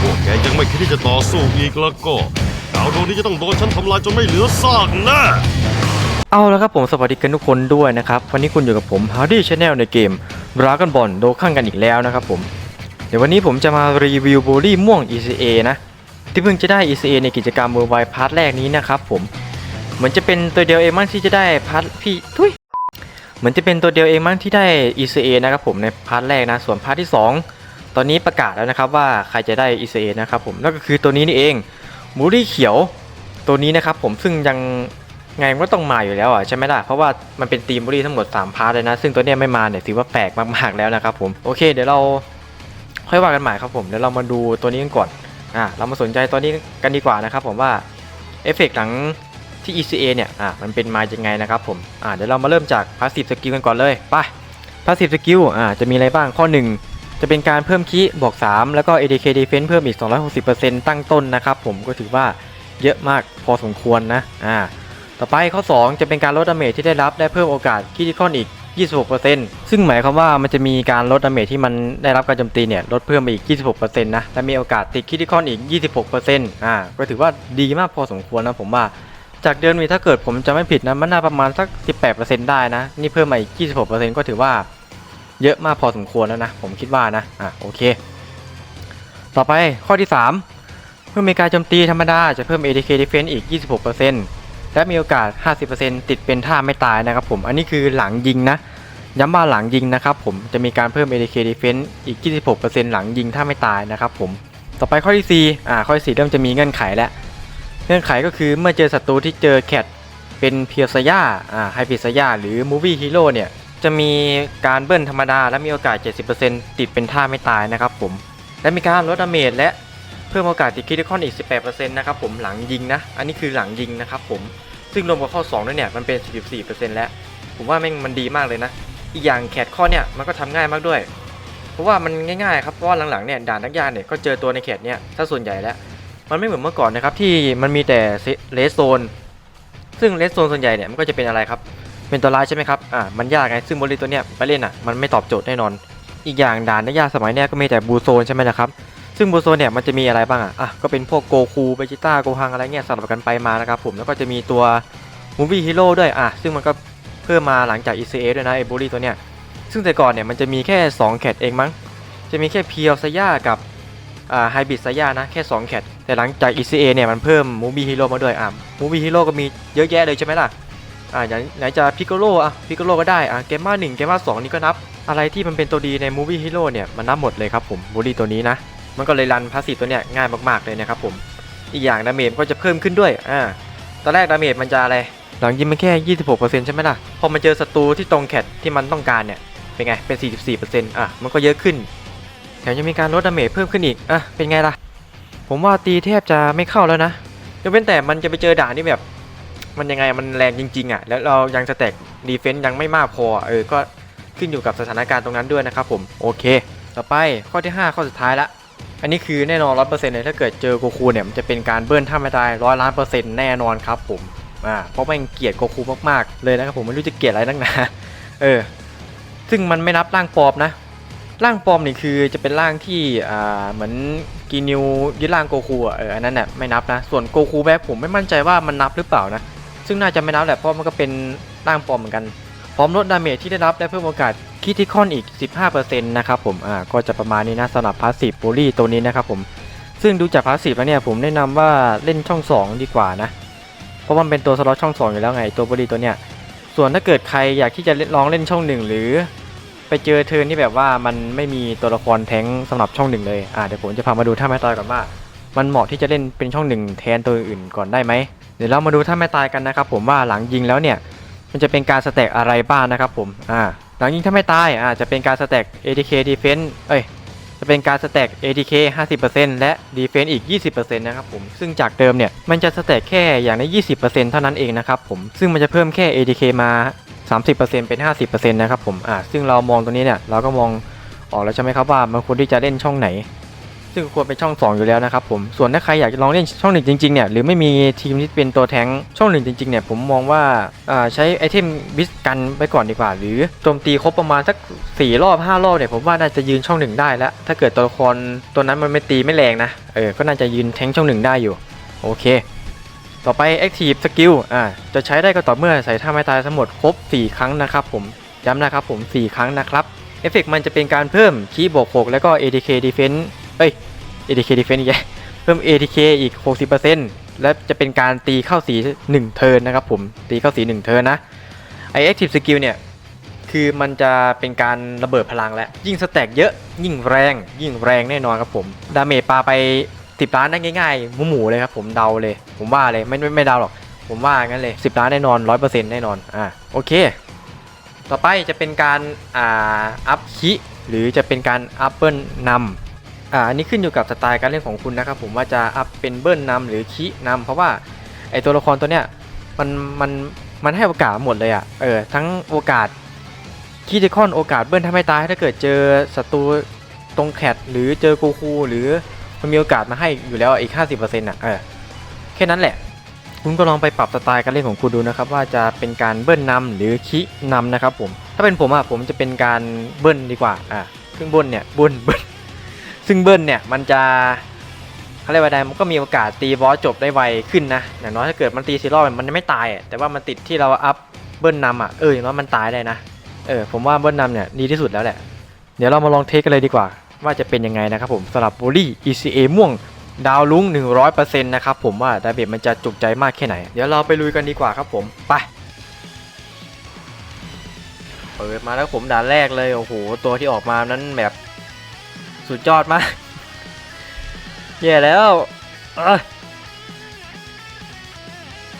พวกแกยังไม่คิดที่จะต่อสู้อีกแล้วก็ดาวดวงนี้จะต้องโดนฉันทำลายจนไม่เหลือซากแน่ เอาแล้วครับผมสวัสดีกันทุกคนด้วยนะครับ วันนี้คุณอยู่กับผม Hardy Channel ในเกม Dragon Ball โดข้างกันอีกแล้วนะครับผม เดี๋ยววันนี้ผมจะมารีวิวโบลลี่ม่วง ECA นะ ที่เพิ่งจะได้ ECA ในกิจกรรม Worldwide พาร์ทแรกนี้นะครับผม เหมือนจะเป็นตัวเดียวเองมั้งที่จะได้พาร์ทพี่ทุยเหมือนจะเป็นตัวเดียวเองมั้งที่ได้ ECA นะครับผมในพาร์ทแรกนะ ส่วนพาร์ทที่ 2 ตอนนี้ประกาศแล้วนะครับว่าใครจะได้ ECA นะครับผมนั่นก็คือตัวนี้นี่เองบูลลี่เขียวตัวนี้นะครับผมซึ่งยังไงมันก็ต้องมาอยู่แล้วอะใช่ไหมล่ะเพราะว่ามันเป็นทีมบุรีทั้งหมด 3 พาร์ทเลยนะ ซึ่งตัวเนี้ยไม่มาเนี่ยถือว่าแปลกมากๆแล้วนะครับผมโอเค เดี๋ยวเราค่อยว่ากันใหม่ครับผมเดี๋ยวเรามาดูตัวนี้กันก่อนอะเรามาสนใจตัวนี้กันดีกว่านะครับผมว่าเอฟเฟกต์หลังที่ ECA เนี่ยอะมันเป็นมายังไงนะครับผมอะเดี๋ยวเรามาเริ่มจาก Passive Skill กันก่อนเลยไป Passive Skill อะจะมีอะไรบ้างข้อ 1 จะเป็นการเพิ่มคีบวก 3 แล้วก็ ADK Defense เพิ่มอีก 260%ตั้งต้นนะครับผมก็ถือว่าเยอะมากพอสมควรนะอ่าต่อไปข้อ 2 จะเป็นการลดดาเมจที่ได้รับได้เพิ่มโอกาสคิดคอนอีก 26%ซึ่งหมายความว่ามันจะมีการลดดาเมจที่มันได้รับการโจมตีเนี่ยลดเพิ่มไปอีก 26%นะและมีโอกาสติดคิดิคอนอีก 26%อ่าก็ถือว่าดีมากพอสมควรนะผมว่าจากเดิมนี่ถ้าเกิดผมจะไม่ผิดนะมันน่าประมาณสัก 18%ได้นะ นี่เพิ่มมาอีก 26%ก็ถือว่า เยอะมากพอสมควรแล้วนะ ผมคิดว่านะ อะโอเค ต่อไปข้อที่ 3เพิ่มมีการโจมตีธรรมดาจะเพิ่ม ADK Defense อีก 26%และมีโอกาส 50%ติดเป็นท่าไม่ตายนะครับผม อันนี้คือหลังยิงนะ ย้ำว่าหลังยิงนะครับผม จะมีการเพิ่ม ADK Defense อีก 26%หลังยิงถ้าไม่ตายนะครับผม ต่อไปข้อที่4อ่าข้อที่4เริ่มจะมีเงื่อนไขแล้ว เงื่อนไขก็คือเมื่อเจอศัตรูที่เจอแคทเป็นเพียรซย่าอ่าไฮพิซย่าหรือมูวี่ฮีโร่เนี่ย จะมีการเบิ้ลธรรมดา และมีโอกาส 70%ติดเป็นท่าไม่ตายนะครับผม และมีการลดดาเมจและเพิ่มโอกาสติดคริติคอนอีก 18%นะครับผมหลังยิงนะ อันนี้คือหลังยิงนะครับผม ซึ่งรวมกับข้อ 2 ด้วยเนี่ยมันเป็น 44%แล้ว ผมว่าแม่งมันดีมากเลยนะ อีกอย่างแคทข้อเนี่ยมันก็ทำง่ายมากด้วย เพราะว่ามันง่ายๆครับเพราะว่าหลังๆเนี่ยด่านนักยากเนี่ยก็เจอตัวในแคทเนี่ยถ้าส่วนใหญ่แล้วมันไม่เหมือนเมื่อก่อนนะครับที่มันมีแต่เลสโซนซึ่งเลสโซนส่วนใหญ่เนี่ยมันก็จะเป็นอะไรครับ เป็นตัวร้ายใช่ไหมครับ อ่า มันยากไง ซึ่งบริตัวเนี้ยไปเล่นอะ มันไม่ตอบโจทย์แน่นอน อีกอย่างด่านนักยากสมัยเนี้ยก็มีแต่บูโซนใช่ไหมนะครับ ซึ่งบูโซนเนี่ยมันจะมีอะไรบ้างอะ อะ ก็เป็นพวกโกคูเบจิต้า โกฮังอะไรเงี้ยสลับกันไปมานะครับผม แล้วก็จะมีตัวมูฟี่ฮีโร่ด้วย อะ ซึ่งมันก็เพิ่มมาหลังจาก ECA ด้วยนะไอ้บูรี่ตัวเนี้ย ซึ่งแต่ก่อนเนี่ยมันจะมีแค่ 2 แคทเองมั้ง จะมีแค่เพียวซาย่ากับอ่าไฮบิดซาย่านะ แค่ 2 แคทแต่หลังจาก ECA เนี่ยมันเพิ่มมูฟี่ฮีโร่มาด้วยอะมูฟี่ฮีโร่ก็มีเยอะแยะเลยใช่ไหมล่ะ อ่าอย่างไหนจะพิกโกโลอะพิกโกโลก็ได้อะเกมมาหนึ่งเกมมาสองนี่ก็นับ อะไรที่มันเป็นตัวดีในมูวี่ฮีโร่เนี่ยมันนับหมดเลยครับผมบูลี่ตัวนี้นะ มันก็เลยรันพาสซีตัวเนี้ยง่ายมากๆเลยนะครับผมอีกอย่างดาเมจก็จะเพิ่มขึ้นด้วยอ่าตอนแรกดาเมจมันจะอะไรหลังยิงมันแค่ 26%ใช่ไหมล่ะ พอมาเจอศัตรูที่ตรงแคทที่มันต้องการเนี่ย เป็นไง เป็น 44%อะ มันก็เยอะขึ้น แถมยังมีการลดดาเมจเพิ่มขึ้นอีก อะ เป็นไงล่ะ ผมว่าตีแทบจะไม่เข้าแล้วนะยกเว้นแต่มันจะไปเจอด่านที่แบบ มันยังไงมันแรงจริงๆอะแล้วเรายังสแต็กดีเฟนต์ยังไม่มากพอเออก็ขึ้นอยู่กับสถานการณ์ตรงนั้นด้วยนะครับผมโอเค ต่อไปข้อที่ 5 ข้อสุดท้ายละอันนี้คือแน่นอนร้อยเปอร์เซ็นต์เลยถ้าเกิดเจอโกคูเนี่ยมันจะเป็นการเบิ้ลท่าไม่ตายร้อยล้านเปอร์เซ็นต์แน่นอนครับผมอ่าเพราะแม่งเกลียดโกคูมากๆเลยนะครับผมไม่รู้จะเกลียดอะไรนักหนาเออซึ่งมันไม่นับร่างปลอมนะร่างปลอมนี่คือจะเป็นร่างที่อ่าเหมือนกีนิวยึดร่างโกคูอะเอออันนั้นน่ะไม่นับนะส่วนโกคูแบ็คผมไม่มั่นใจว่ามันนับหรือเปล่านะ ซึ่งน่าจะไม่นับแหละเพราะมันก็เป็นร่างปลอมเหมือนกัน พร้อมลดดาเมจที่ได้รับและเพิ่มโอกาสคิทิคอนอีก 15%นะครับผมอ่าก็จะประมาณนี้นะสำหรับพาสซีฟบูลี่ตัวนี้นะครับผมซึ่งดูจากพาสซีฟแล้วเนี่ยผมแนะนำว่าเล่นช่อง 2 ดีกว่านะ เพราะมันเป็นตัวสล็อตช่อง 2 อยู่แล้วไงตัวบูลี่ตัวเนี้ยส่วนถ้าเกิดใครอยากที่จะลองเล่นช่อง 1 หรือ ไปเจอเทิร์นที่แบบว่ามันไม่มีตัวละครแท้งสำหรับช่องหนึ่งเลยอ่าเดี๋ยวผมจะพามาดูท่าแม่ตายก่อนว่า มันเหมาะที่จะเล่นเป็นช่องหนึ่งแทนตัวอื่นก่อนได้ไหม เดี๋ยวเรามาดูท่าแม่ตายกันนะครับผมว่าหลังยิงแล้วเนี่ยมันจะเป็นการสแต็กอะไรบ้างนะครับผมอ่าหลังยิงถ้าไม่ตายอ่าจะเป็นการสแต็ก ATK Defense เอ้ยจะเป็นการสแต็ก ATK 50%และ Defense อีก 20%นะครับผมซึ่งจากเดิมเนี่ยมันจะสแต็กแค่อย่างละ20%เท่านั้นเองนะครับผมซึ่งมันจะเพิ่มแค่ ATK มา 30%เป็น 50%นะครับผมอ่าซึ่งเรามองตรงนี้เนี่ยเราก็มองออกแล้วใช่ไหมครับว่ามันควรที่จะเล่นช่องไหน ซึ่งควรเป็นช่อง 2 อยู่แล้วนะครับผมส่วนถ้าใครอยากจะลองเล่นช่องหนึ่งจริงๆเนี่ยหรือไม่มีทีมที่เป็นตัวแทงช่องหนึ่งจริงๆเนี่ยผมมองว่าอ่าใช้ไอเทมบิสกันไปก่อนดีกว่า หรือโจมตีครบประมาณสัก4รอบ5รอบเนี่ยผมว่าน่าจะยืนช่องหนึ่งได้แล้ว ถ้าเกิดตัวละครตัวนั้นมันไม่ตีไม่แรงนะเออก็น่าจะยืนแทงช่องหนึ่งได้อยู่โอเคต่อไป Active Skill อ่า จะใช้ได้ก็ต่อเมื่อใส่ท่าไม้ตายทั้งหมดครบ 4 ครั้งนะครับผม ย้ำนะครับผม 4 ครั้งนะครับ เอฟเฟกมันจะเป็นการเพิ่มคีย์บวก6แล้วก็ ATK Defense เอ้ย ATK Defense อีกเพิ่ม ATK อีก 60%และจะเป็นการตีเข้าสี 1 เทิร์นนะครับผมตีเข้าสี 1 เทิร์นนะไอ Active Skill เนี่ยคือมันจะเป็นการระเบิดพลังแล้ว ยิ่งสแต็กเยอะ ยิ่งแรง ยิ่งแรงแน่นอนครับผม ดาเมจปาไป10ล้านได้ง่ายๆหมูหมูๆเลยครับผมเดาเลย ผมว่าเลยไม่ไม่ไม่เดาหรอก ผมว่างั้นเลย10ล้านแน่นอน100%แน่นอนอ่าโอเค ต่อไปจะเป็นการอ่าอัพคิหรือจะเป็นการอัพเบิลนำ อ่าอันนี้ขึ้นอยู่กับสไตล์การเล่นของคุณนะครับผมว่าจะอัพเป็นเบิลนำหรือคินำเพราะว่าไอตัวละครตัวเนี้ยมันมันมันให้โอกาสหมดเลยอะ่ะเออทั้งโอกาสคีติคอนโอกาสเบิ้ลถ้าไม่ตายถ้าเกิดเจอศัตรูตรงแคทหรือเจอโกคูหรือมันมีโอกาสมาให้อยู่แล้วอีก 50%อะเออแค่นั้นแหละ คุณก็ลองไปปรับสไตล์การเล่นของคุณดูนะครับ ว่าจะเป็นการเบิ้ลนำหรือคินำนะครับผมถ้าเป็นผมอะผมจะเป็นการเบิ้ลดีกว่าอะซึ่งเบิ้ลเนี่ยเบิ้ลเบิ้ล ซึ่งเบิ้ลเนี่ยมันจะเขาเรียกว่าไดมันก็มีโอกาสตีบอสจบได้ไวขึ้นนะอย่างน้อยถ้าเกิดมันตีซีรอบมันไม่ตายแต่ว่ามันติดที่เราอัพเบิ้ลนำอะเอออย่างน้อยมันตายได้นะเออผมว่าเบิ้ลนำเนี่ยดีที่สุดแล้วแหละเดี๋ยวเรามาลองเทสกันเลยดีกว่า ว่าจะเป็นยังไงนะครับผมสำหรับบูลี่ ECA ม่วงดาวลุ้ง 100%นะครับผมว่าดาเบมันจะจุกใจมากแค่ไหน เดี๋ยวเราไปลุยกันดีกว่าครับผมไปเปิดมาแล้วผมด่านแรกเลย โอ้โห ตัวที่ออกมานั้นแบบ สุดยอดมากแย่แล้วเอ้ย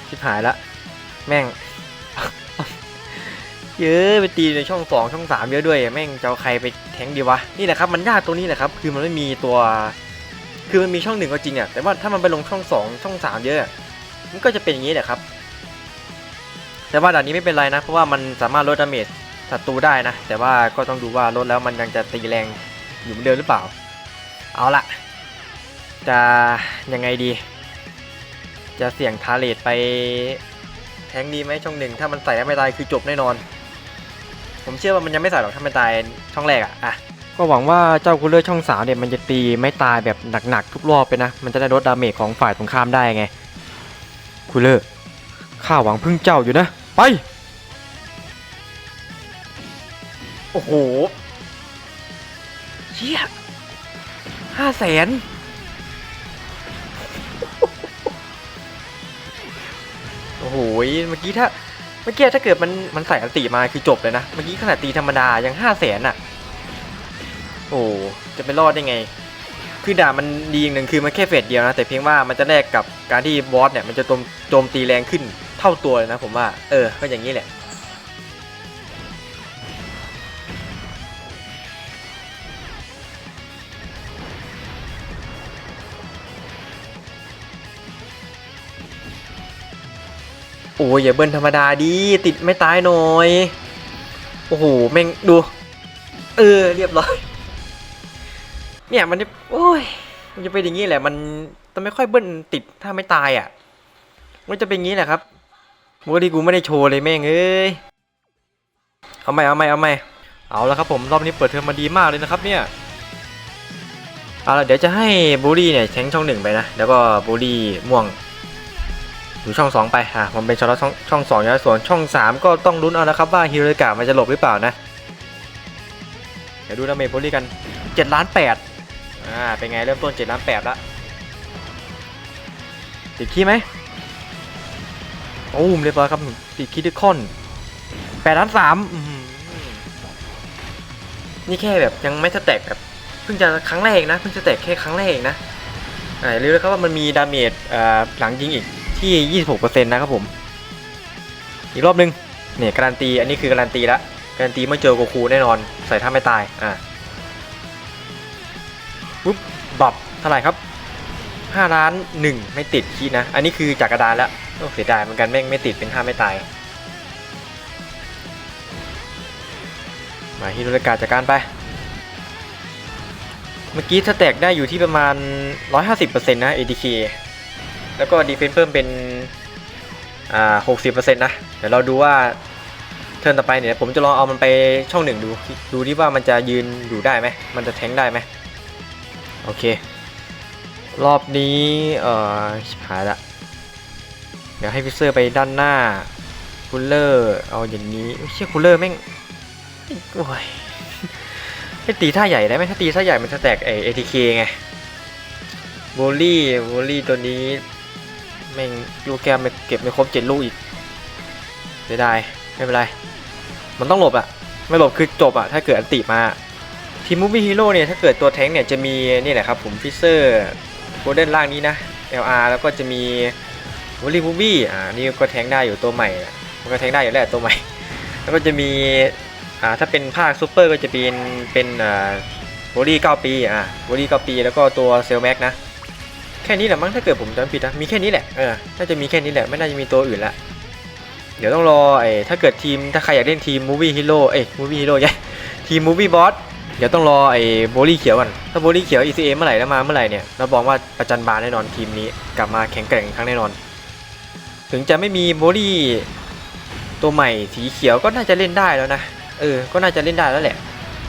ชิบหายละ แม่ง เยอะไปตีในช่องสองช่องสามเยอะด้วย แม่งจะเอาใครไปแทงดีวะ นี่แหละครับมันยากตรงนี้แหละครับ คือมันไม่มีตัว คือมันมีช่องหนึ่งก็จริงอะ แต่ว่าถ้ามันไปลงช่องสองช่องสามเยอะอะมันก็จะเป็นอย่างนี้แหละครับ แต่ว่าด่านนี้ไม่เป็นไรนะ เพราะว่ามันสามารถลดดาเมจศัตรูได้นะ แต่ว่าก็ต้องดูว่าลดแล้วมันยังจะตีแรง อยู่เหมือนเดิมหรือเปล่า เอาละจะยังไงดี จะเสี่ยงทาเลตไปแทงดีไหมช่องหนึ่งถ้ามันใส่แล้วไม่ตายคือจบแน่นอน ผมเชื่อว่ามันยังไม่ใส่หรอกถ้าไมันตายช่องแรกอะอะก็หวังว่าเจ้าคูลเลอร์ช่องสามเนี่ยมันจะตีไม่ตายแบบหนักๆทุกรอบไปนะ มันจะได้ลดดาเมจของฝ่ายตรงข้ามได้ไงคูลเลอร์ข้าหวังพึ่งเจ้าอยู่นะ ไป โอ้โห เชี่ยห้าแสนโอ้โหเมื่อกี้ถ้าเมื่อกี้ถ้าเกิดมันมันใส่อันติมาคือจบเลยนะ เมื่อกี้ขนาดตีธรรมดายังห้าแสนอะ โอ้จะไปรอดได้ไง คือด่ามันดีอย่างหนึ่งคือมันแค่เฟสเดียวนะ แต่เพียงว่ามันจะแลกกับการที่บอสเนี่ยมันจะโจมโจมตีแรงขึ้นเท่าตัวเลยนะผมว่า เออ ก็อย่างนี้แหละ โอ้ยอย่าเบิ้ลธรรมดาดีติดไม่ตายหน่อย โอ้โหแม่งดู เออเรียบร้อย เนี่ยมันจะโอ้ย มันจะเป็นอย่างนี้แหละ มันจะไม่ค่อยเบิ้ลติดถ้าไม่ตายอะ มันจะเป็นอย่างนี้แหละครับโมดีกูไม่ได้โชว์เลยแม่งเอ้ย เอาใหม่เอาใหม่เอาใหม่เอาแล้วครับผมรอบนี้เปิดเทอมมาดีมากเลยนะครับเนี่ยเอาละเดี๋ยวจะให้บูลลี่เนี่ยแทงช่องหนึ่งไปนะ แล้วก็บูลลี่ม่วง อยู่ช่อง 2 ไปอะมันเป็นช่องช่องช่องสองอยู่แล้วส่วนช่อง 3 ก็ต้องลุ้นเอานะครับว่าฮิโรกะมันจะหลบหรือเปล่านะ เดี๋ยวดูดาเมจโพลีกัน7ล้าน8อ่าเป็นไงเริ่มต้น7ล้าน8ละติดขี้ไหมโอ้มเรียบร้อยครับติดคิดดิคอน8ล้าน3นี่แค่แบบยังไม่สแตกแบบเพิ่งจะครั้งแรกนะเพิ่งจะแตกแค่ครั้งแรกเองนะอ่าอย่าลืมนะครับว่ามันมีดาเมจอ่าหลังยิงอีก ที่ 26%นะครับผม อีกรอบนึง เนี่ยการันตี อันนี้คือการันตีละการันตีเมื่อเจอโกคูแน่นอน ใส่ท่าไม่ตาย อะปุ๊บบับเท่าไหร่ครับ5ล้าน 1 ไม่ติดคีย์นะ อันนี้คือจากกระดานแล้วโอ้เสียดายเหมือนกันแม่งไม่ติดเป็นท่าไม่ตาย มาฮิโรกาจากการไป เมื่อกี้สแตกได้อยู่ที่ประมาณ 150%นะ ADK แล้วก็ดีเฟนเพิ่มเป็นอ่า60%นต์นะ เดี๋ยวเราดูว่าเทิร์นต่อไปเนี่ยผมจะลองเอามันไปช่องหนึ่งดู ดูที่ว่ามันจะยืนอยู่ได้ไหม มันจะแทงได้ไหม โอเค รอบนี้เอ่อหายละเดี๋ยวให้ฟิเซอร์ไปด้านหน้าคูลเลอร์เอาอย่างนี้เชี่ยคูลเลอร์แม่งโอ้ยไม่ตีท่าใหญ่ได้ไหมถ้าตีท่าใหญ่มันจะแตกไอเอทีเคไงโบลี่โบลี่ตัวนี้ แม่งลูกแก้วไม่เก็บไม่ครบเจ็ดลูกอีกเสียดายไม่เป็นไร มันต้องหลบอะไม่หลบคือจบอะถ้าเกิดอันติมาทีมมูฟี่ฮีโร่เนี่ยถ้าเกิดตัวแท้งเนี่ยจะมีนี่แหละครับผมฟิเซอร์โกลเด้นล่างนี้นะ LR แล้วก็จะมีวอลลี่มูฟี่อ่านี่ก็แท้งได้อยู่ตัวใหม่มันก็แท้งได้อยู่แล้วตัวใหม่ แล้วก็จะมีอ่าถ้าเป็นภาคซูเปอร์ก็จะเป็นเป็นอ่าวอลลี่9ปีอ่าวอลลี่9ปี แล้วก็ตัวเซลแม็กนะ แค่นี้แหละมั้งถ้าเกิดผมจำผิดนะมีแค่นี้แหละเออน่าจะมีแค่นี้แหละไม่น่าจะมีตัวอื่นละเดี๋ยวต้องรอไอ้ถ้าเกิดทีมถ้าใครอยากเล่นทีมมูฟี่ฮีโร่เอ้ยมูฟี่ฮีโร่ยัยทีมมูฟี่บอสเดี๋ยวต้องรอไอ้โบลี่เขียวก่อนถ้าโบลี่เขียว ECA เมื่อไหร่แล้วมาเมื่อไหร่เนี่ยเราบอกว่าประจันบานแน่นอนทีมนี้กลับมาแข็งแกร่งอีกครั้งแน่นอน ถึงจะไม่มีโบลี่ตัวใหม่สีเขียวก็น่าจะเล่นได้แล้วนะเออก็น่าจะเล่นได้แล้วแหละ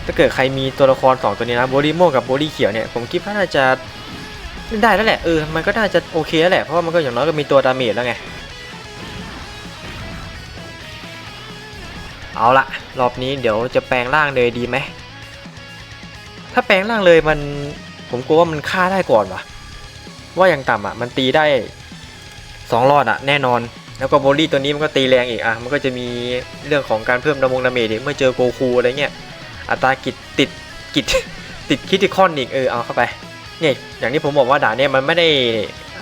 ถ้าเกิดใครมีตัวละครสองตัวนี้นะโบลี่โม่กับโบลี่เขียวเนี่ยผมคิดว่าน่าจะ ได้แล้วแหละเออมันก็น่าจะโอเคแล้วแหละเพราะว่ามันก็อย่างน้อยก็มีตัวดาเมจแล้วไง เอาละรอบนี้เดี๋ยวจะแปลงร่างเลยดีไหมถ้าแปลงร่างเลยมันผมกลัวว่ามันฆ่าได้ก่อนวะว่าอย่างต่ำอะมันตีได้สองรอดอะแน่นอน แล้วก็โบลี่ตัวนี้มันก็ตีแรงอีกอะมันก็จะมีเรื่องของการเพิ่มดามงดาเมจเมื่อเจอโกคูอะไรเงี้ยอัตรากิจติดกิจติดคิติคอนอีกเออเอาเข้าไป เนี่ยอย่างที่ผมบอกว่าด่านเนี่ยมันไม่ได้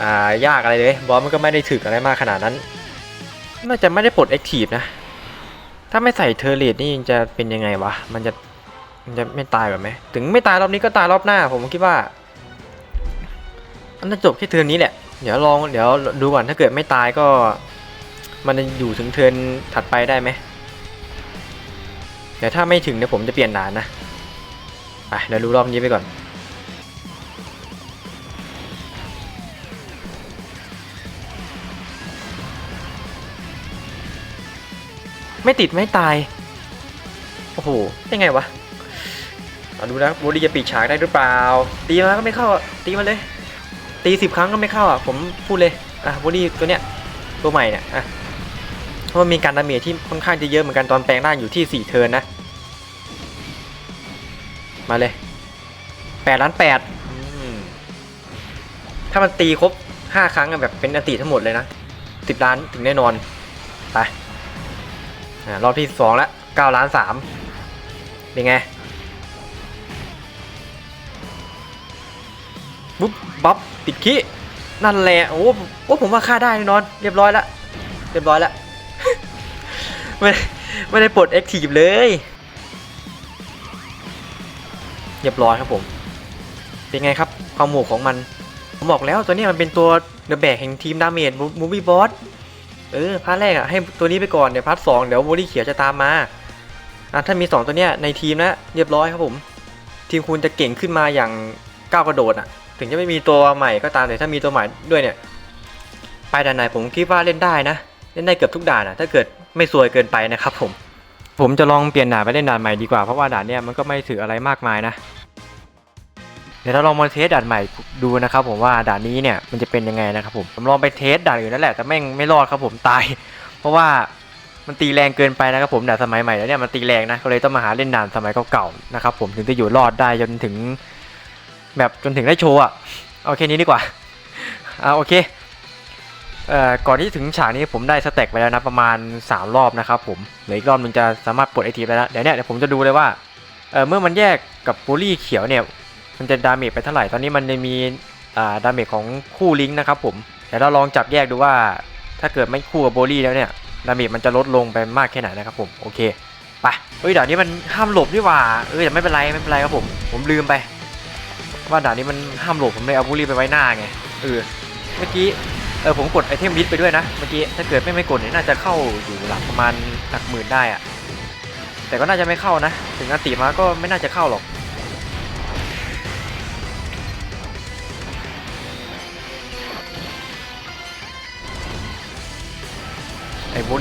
อ่ายากอะไรเลยบอสมันก็ไม่ได้ถึกอะไรมากขนาดนั้นน่าจะไม่ได้ปลดแอคทีฟนะ ถ้าไม่ใส่เทอร์เรตนี่จะเป็นยังไงวะ มันจะมันจะไม่ตายแบบไหม ถึงไม่ตายรอบนี้ก็ตายรอบหน้า ผมคิดว่ามันจะจบแค่เทิร์นนี้แหละ เดี๋ยวลองเดี๋ยวดูก่อนถ้าเกิดไม่ตายก็ มันจะอยู่ถึงเทิร์นถัดไปได้ไหมเดี๋ยวถ้าไม่ถึงเนี่ยผมจะเปลี่ยนด่านนะ ไปเดี๋ยวดูรอบนี้ไปก่อน ไม่ติดไม่ตาย โอ้โห ยังไงวะเอาดูนะโบดี้จะปิดฉากได้หรือเปล่า ตีมาก็ไม่เข้า ตีมาเลย ตีสิบครั้งก็ไม่เข้าอะ ผมพูดเลย อะโบดี้ตัวเนี้ย ตัวใหม่เนี่ย อะเพราะมันมีการดาเมจที่ค่อนข้างจะเยอะเหมือนกันตอนแปลงร่างอยู่ที่สี่เทิร์นนะ มาเลยแปดล้านแปดถ้ามันตีครบห้าครั้งแบบเป็นอติทั้งหมดเลยนะสิบล้านถึงแน่นอน ไป รอบที่สองแล้วเก้าล้านสามเป็นไงปุ๊บบัฟติดขี้นั่นแหละโอ้โอ้ผมว่าฆ่าได้แน่นอน เรียบร้อยแล้วเรียบร้อยแล้วไม่ไม่ได้ปลดแอคทีฟเลย เรียบร้อยครับผม เป็นไงครับความโหมของมัน ผมบอกแล้วตัวนี้มันเป็นตัวเดอะแบกแห่งทีมดาเมจมูฟี่บอส เออพาร์ทแรกอะให้ตัวนี้ไปก่อนเดี๋ยวพาร์ทสองเดี๋ยวโบลี่เขียวจะตามมาอะถ้ามี 2 ตัวเนี้ยในทีมนะเรียบร้อยครับผม ทีมคุณจะเก่งขึ้นมาอย่างก้าวกระโดดอะ ถึงจะไม่มีตัวใหม่ก็ตามแต่ถ้ามีตัวใหม่ด้วยเนี่ยไปด่านไหนผมคิดว่าเล่นได้นะ เล่นได้เกือบทุกด่านอะถ้าเกิดไม่ซวยเกินไปนะครับผม ผมจะลองเปลี่ยนด่านไปเล่นด่านใหม่ดีกว่าเพราะว่าด่านเนี้ยมันก็ไม่ถืออะไรมากมายนะ เดี๋ยวเราลองมาเทสด่านใหม่ดูนะครับผมว่าด่านนี้เนี่ยมันจะเป็นยังไงนะครับผมผมลองไปเทสด่านอื่นนั่นแหละแต่แม่งไม่รอดครับผมตาย เพราะว่ามันตีแรงเกินไปนะครับผมด่านสมัยใหม่แล้วเนี่ยมันตีแรงนะก็เลยต้องมาหาเล่นด่านสมัยเก่าๆนะครับผมถึงจะอยู่รอดได้จนถึง แบบจนถึงได้โชว์อะเอาแค่นี้ดีกว่าอ่าโอเคเอ่อก่อนที่ถึงฉากนี้ผมได้สเต็กไปแล้วนะประมาณ 3 รอบนะครับผมเหลืออีกรอบนึงจะสามารถปลดไอทีได้แล้วเดี๋ยวเนี่ยเดี๋ยวผมจะดูเลยว่าเออเมื่อมันแยกกับบูลี่เขียวเนี่ย มันจะดาเมจไปเท่าไหร่ ตอนนี้มันจะมีอ่าดาเมจของคู่ลิงก์นะครับผมเดี๋ยวเราลองจับแยกดูว่าถ้าเกิดไม่คู่กับโบลี่แล้วเนี่ยดาเมจมันจะลดลงไปมากแค่ไหนนะครับผมโอเคไปเฮ้ยด่านนี้มันห้ามหลบนี่หว่า เออแต่ไม่เป็นไรไม่เป็นไรครับผม ผมลืมไป ว่าด่านนี้มันห้ามหลบผมเลยเอาโบลี่ไปไว้หน้าไง เออ เมื่อกี้ เออผมกดไอเทมลิสไปด้วยนะ เมื่อกี้ถ้าเกิดไม่ไม่กดเนี่ยน่าจะเข้าอยู่หลักประมาณหลักหมื่นได้อะแต่ก็น่าจะไม่เข้านะ ถึงอันติมาก็ไม่น่าจะเข้าหรอก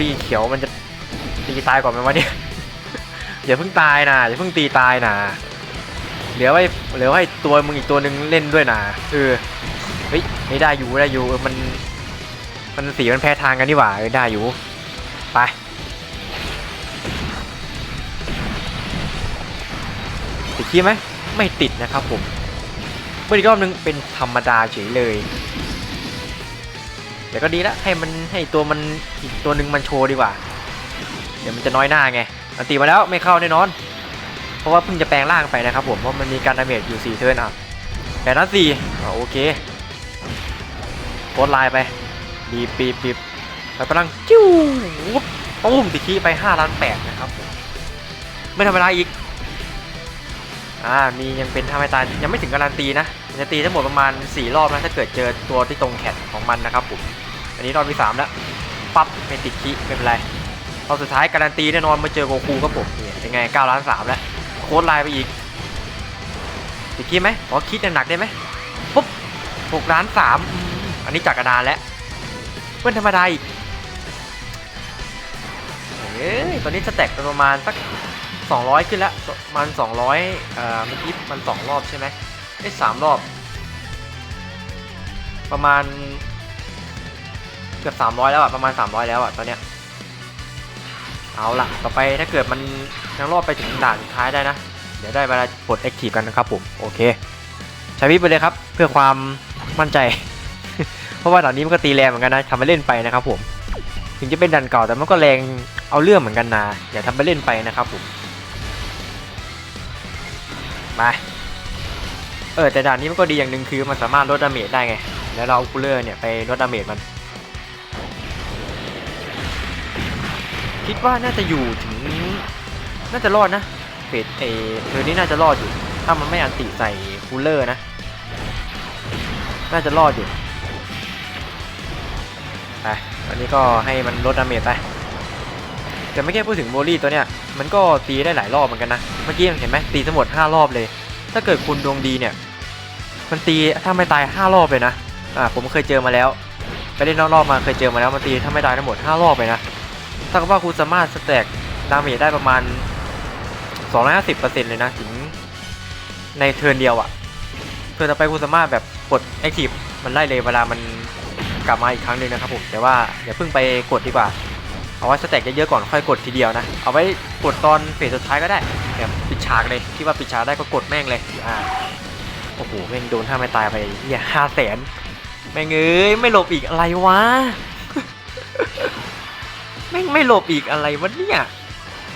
ลี่เขียวมันจะตีตายก่อนไหมวะเนี่ยอย่าเพิ่งตายนะอย่าเพิ่งตีตายนะเหลือไว้เหลือไว้ตัวมึงอีกตัวหนึ่งเล่นด้วยนะเออเฮ้ยไม่ได้อยู่ได้อยู่เออมัน มันสีมันแพ้ทางกันนี่หว่าเออได้อยู่ไปติดขี้ไหมไม่ติดนะครับผมเมื่ออีกรอบนึงเป็นธรรมดาเฉยเลย แต่ก็ดีละให้มันให้ตัวมันอีกตัวหนึ่งมันโชว์ดีกว่า เดี๋ยวมันจะน้อยหน้าไงอันตีมาแล้วไม่เข้าแน่นอน เพราะว่าเพิ่งจะแปลงร่างไปนะครับผมเพราะมันมีการดาเมจอยู่4เทิร์นอะแปดนัดสี่โอเคโคตรไลน์ไปบีบบีบบีบไปพลังจิ้ววุบตุ้มติดขี้ไป5ล้าน8นะครับไม่ธรรมดาอีกอ่ามียังเป็นทำให้ตายยังไม่ถึงการันตีนะจะตีทั้งหมดประมาณ 4 รอบนะถ้าเกิดเจอตัวที่ตรงแขนของมันนะครับผม อันนี้รอบที่3แล้ว ปั๊บไม่ติดขี้ไม่เป็นไรรอบสุดท้ายการันตีแน่นอนมาเจอโกคูครับผมเนี่ยเป็นไง9ล้าน3แล้ว โค้ดไลน์ไปอีก ติดขี้ไหมขอคิดหนักๆได้ไหมปุ๊บ6ล้าน3อืมอันนี้จากกระดานแล้วเพื่อนธรรมดาอีกเอ้ยตอนนี้สแต็กประมาณสัก 200 ขึ้นแล้วประมัน 200เอ่อเมื่อกี้มัน 2 รอบใช่ไหมไอ้สามรอบ ประมาณ เกือบ300แล้วอะประมาณ300แล้วอะตอนเนี้ยเอาล่ะ ต่อไปถ้าเกิดมันยังรอบไปถึงด่านสุดท้ายได้นะ เดี๋ยวได้เวลาปลดแอคทีฟกันนะครับผม โอเค ใช้วิปไปเลยครับ เพื่อความมั่นใจ เพราะว่าด่านนี้มันก็ตีแรงเหมือนกันนะทำไปเล่นไปนะครับผม ถึงจะเป็นด่านเก่าแต่มันก็แรงเอาเรื่องเหมือนกันนะอย่าทำไปเล่นไปนะครับผมไปเออแต่ด่านนี้มันก็ดีอย่างหนึ่งคือมันสามารถลดดาเมจได้ไง แล้วเราเอาคูลเลอร์เนี่ยไปลดดาเมจมัน คิดว่าน่าจะอยู่ถึง น่าจะรอดนะเฟสเอเธอนี้น่าจะรอดอยู่ ถ้ามันไม่อันติใส่คูลเลอร์นะ น่าจะรอดอยู่ไปวันนี้ก็ให้มันลดดาเมจไปแต่ไม่แค่พูดถึงโบลี่ตัวเนี้ยมันก็ตีได้หลายรอบเหมือนกันนะ เมื่อกี้เห็นไหมตีทั้งหมด 5 รอบเลย ถ้าเกิดคุณดวงดีเนี่ย มันตีถ้าไม่ตาย 5 รอบเลยนะ อ่าผมเคยเจอมาแล้ว ไปเล่นนอกรอบมาเคยเจอมาแล้วมันตีถ้าไม่ตายทั้งหมด 5 รอบเลยนะ ถ้ากับว่าคุณสามารถสแต็กดาเมจได้ประมาณ 250%เลยนะถึงในเทิร์นเดียวอะเทิร์นต่อไปคุณสามารถแบบกดแอคทีฟมันไล่เลยเวลามันกลับมาอีกครั้งหนึ่งนะครับผมแต่ว่าอย่าเพิ่งไปกดดีกว่า เอาไว้สแต็กเยอะๆก่อนค่อยกดทีเดียวนะ เอาไว้กดตอนเฟสสุดท้ายก็ได้แบบปิดฉากเลยที่ว่าปิดฉากได้ก็กดแม่งเลยอ่าโอ้โหแม่งโดนถ้าไม่ตายไปเนี่ยห้าแสนแม่งเอ้ยไม่หลบอีกอะไรวะ แม่งไม่หลบอีกอะไรวะเนี่ย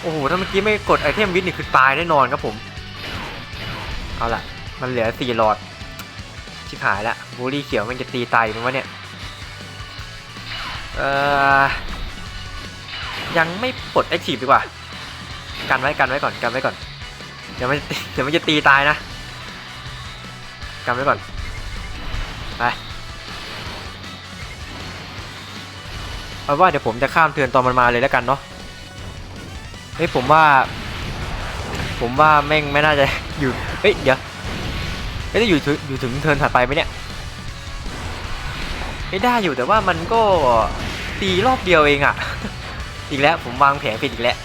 โอ้โห ถ้าเมื่อกี้ไม่กดไอเทมวิทนี่คือตายแน่นอนครับผม เอาล่ะ มันเหลือสี่หลอด ชิบหายละบูลี่เขียวมันจะตีตายมั้วะเนี่ย เอ่อ ยังไม่ปลดแอคทีฟดีกว่า กันไว้กันไว้ก่อนกันไว้ก่อน เดี๋ยวมันเดี๋ยวมันจะตีตายนะ กันไว้ก่อน ไป เอาว่าเดี๋ยวผมจะข้ามเทือนตอนมันมาเลยแล้วกันเนาะเฮ้ยผมว่า ผมว่าแม่งไม่น่าจะอยู่เฮ้ยเดี๋ยวไม่ได้อยู่ถึงอยู่ถึงเทินถัดไปไหมเนี่ยไม่ได้อยู่แต่ว่ามันก็ตีรอบเดียวเองอะอีกแล้วผมวางแผนผิดอีกแล้ว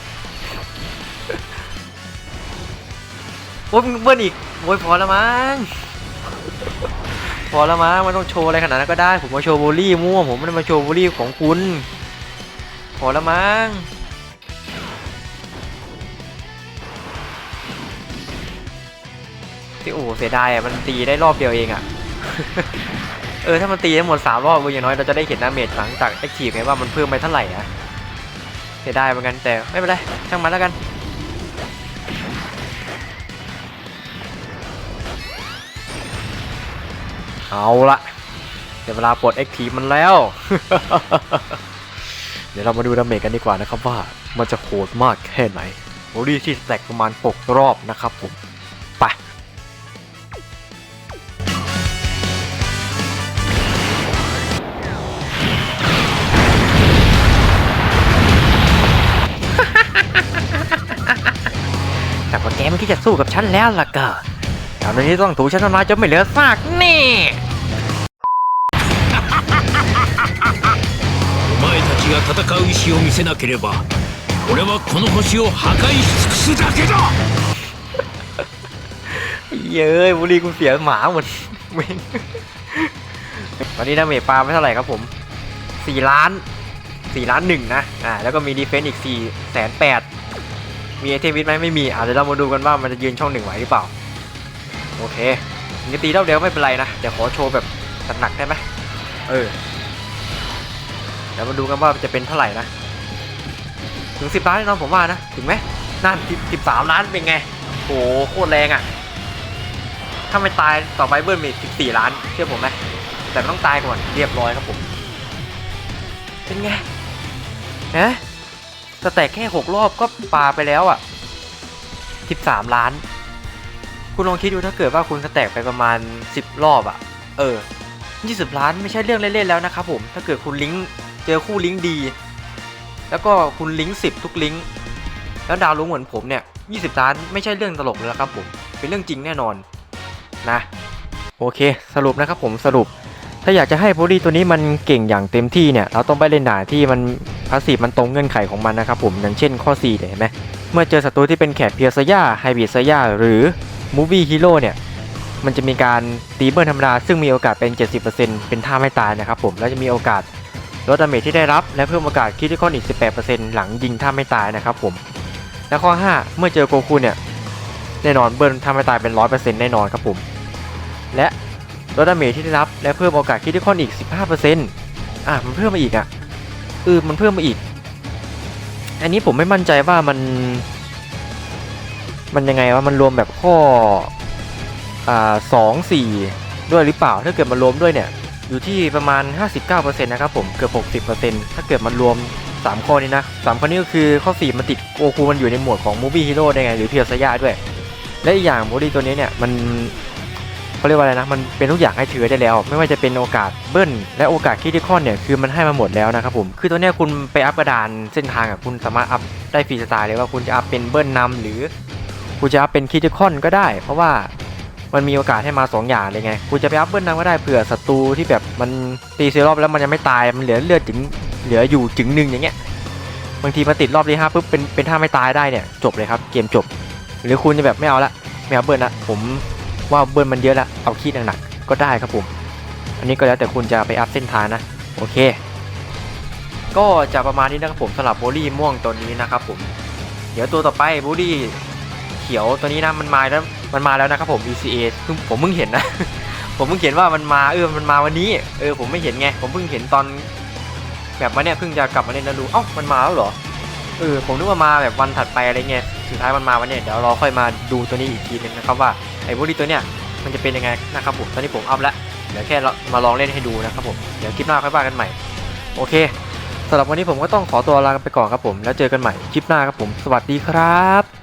โอ้ยมึงเบิ้ลอีกโอ้ยพอแล้วมั้ง พอแล้วมั้งมันต้องโชว์อะไรขนาดนั้นก็ได้ ผมมาโชว์โบลี่มั่วผมไม่ได้มาโชว์โบลี่ของคุณ พอแล้วมั้งที่โอ้เสียดายอะมันตีได้รอบเดียวเองอะ เออถ้ามันตีทั้งหมดสามรอบอย่างน้อยเราจะได้เห็นดาเมจหลังจากแอคทีฟไงว่ามันเพิ่มไปเท่าไหร่อะเสียดายเหมือนกันแต่ไม่เป็นไรช่างมันแล้วกัน เอาละเดี๋ยวเวลาปลดแอคทีมันแล้ว เดี๋ยวเรามาดูดาเมจกันดีกว่านะครับว่ามันจะโหดมากแค่ไหนโอดีที่แตกประมาณ 6 รอบนะครับผมไปแต่ว่าแกไม่คิดจะสู้กับฉันแล้วล่ะก็ ตอนนี้ต้องถูกฉันทำลายจนไม่เหลือซากแน่ ไม่ทัชิ が戦う意志を見せなければ俺はこの星を破壊し尽くすだけだ เย้ยบุรีกูเสียหมาหมด เว้งตอนนี้ดาเมจปลาไม่เท่าไหร่ครับผมสี่ล้านสี่ล้านหนึ่งนะอ่าแล้วก็มีดีเฟนซ์อีกสี่แสนแปดมีไอเทมวิทไหมไม่มีอ่าเดี๋ยวเรามาดูกันว่ามันจะยืนช่องหนึ่งไหวหรือเปล่า โอเคนี่ตีเท่าเดียวไม่เป็นไรนะ เดี๋ยวขอโชว์แบบหนักได้ไหมเออ เดี๋ยวมาดูกันว่าจะเป็นเท่าไหร่นะ ถึงสิบล้านแน่นอนผมว่านะ ถึงไหมนั่นสิบสิบสามล้านเป็นไง โหโคตรแรงอะ ถ้าไม่ตายต่อไปเบิ้ลมีสิบสี่ล้าน เชื่อผมไหมแต่ต้องตายก่อนเรียบร้อยครับผม เป็นไงนะสแตกแค่หกรอบก็ปาไปแล้วอะสิบสามล้าน คุณลองคิดดูถ้าเกิดว่าคุณสแต็กไปประมาณสิบรอบอะเออยี่สิบล้านไม่ใช่เรื่องเล่นๆแล้วนะครับผม ถ้าเกิดคุณลิงก์เจอคู่ลิงก์ดี แล้วก็คุณลิงก์สิบทุกลิงก์ แล้วดาวลุงเหมือนผมเนี่ยยี่สิบล้านไม่ใช่เรื่องตลกแล้วครับผม เป็นเรื่องจริงแน่นอนนะ โอเค สรุปนะครับผมสรุป ถ้าอยากจะให้โพลีตัวนี้มันเก่งอย่างเต็มที่เนี่ย เราต้องไปเล่นด่านที่มันพาสซีฟมันตรงเงื่อนไขของมันนะครับผม อย่างเช่นข้อ4เนี่เห็นไหมเมื่อเจอศัตรูที่เป็นแขกเพียร์ซย่าไฮบีซย่าหรือ มูฟี่ฮีโร่เนี่ย มันจะมีการตีเบิร์ธรรมดา ซึ่งมีโอกาสเป็น 70%เป็นท่าไม่ตายนะครับผม แล้วจะมีโอกาสลดดาเมจที่ได้รับและเพิ่มโอกาสคิดที่ข้ออีก 18%หลังยิงท่าไม่ตายนะครับผม และข้อ 5 เมื่อเจอโกคูเนี่ยแน่นอนเบิร์นท่าไม่ตายเป็น 100%แน่นอนครับผม และลดดาเมจที่ได้รับและเพิ่มโอกาสคริติคอนอีก 15%อะมันเพิ่มมาอีกอะเออมันเพิ่มมาอีก อันนี้ผมไม่มั่นใจว่ามัน มันยังไงว่ามันรวมแบบข้ออ่าสองสี่ด้วยหรือเปล่า ถ้าเกิดมันรวมด้วยเนี่ย อยู่ที่ประมาณ 59%นะครับผมเกือบ 60%ถ้าเกิดมันรวม 3 ข้อนี้นะสามข้อนี้ก็คือข้อ 4 มันติดโกคูมันอยู่ในหมวดของ Movie Hero ได้ไง หรือเพียวซายาด้วย และอีกอย่างโมดี้ตัวนี้เนี่ย มันเขาเรียกว่าอะไรนะ มันเป็นทุกอย่างให้ถือได้แล้ว ไม่ว่าจะเป็นโอกาสเบิ้ล และโอกาสคิดที่คอนเนี่ย คือมันให้มาหมดแล้วนะครับผม คือตัวเนี้ยคุณไปอัพกระดานเส้นทางอะคุณสามารถอัพได้ฟรีสไตล์เลยว่าคุณจะอัพเป็นเบิ้ลนำหรือ คุณจะอัพเป็นคิดที่คอนก็ได้ เพราะว่ามันมีโอกาสให้มาสองอย่างเลยไงคุณจะไปอัพเบิ้ลนำก็ได้เผื่อศัตรูที่แบบมันตีซีรอบแล้วมันยังไม่ตาย มันเหลือเลือดถึงเหลืออยู่ถึงหนึ่งอย่างเงี้ย บางทีมาติดรอบที่ห้าปุ๊บเป็นเป็นท่าไม่ตายได้เนี่ยจบเลยครับเกมจบ หรือคุณจะแบบไม่เอาละไม่เอาเบิร์นละผมว่าเบิร์นมันเยอะละเอาขี้หนักๆก็ได้ครับผม อันนี้ก็แล้วแต่คุณจะไปอัพเส้นทางนะโอเค ก็จะประมาณนี้นะครับผมสำหรับโบลี่ม่วงตัวนี้นะครับผม เดี๋ยวตัวต่อไปโบลี่ เขียวตัวนี้นะมันมาแล้วมันมาแล้วนะครับผม ECA ผมเพิ่งเห็นนะ ผมเพิ่งเห็นว่ามันมาเออมันมาวันนี้เออผมไม่เห็นไงผมเพิ่งเห็นตอนแบบมาเนี่ยเพิ่งจะกลับมาเล่นแล้วดูเอ้ามันมาแล้วเหรอเออผมนึกว่ามาแบบวันถัดไปอะไรเงี้ยสุดท้ายมันมาวันเนี้ยเดี๋ยวเราค่อยมาดูตัวนี้อีกทีนึงนะครับว่าไอ้บุรีตัวเนี้ยมันจะเป็นยังไงนะครับผมตอนนี้ผมอัพแล้วเดี๋ยวแค่มาลองเล่นให้ดูนะครับผมเดี๋ยวคลิปหน้าค่อยว่ากันใหม่โอเคสำหรับวันนี้ผมก็ต้องขอตัวลาไปก่อนครับผม แล้วเจอกันใหม่คลิปหน้าครับผม สวัสดีครับ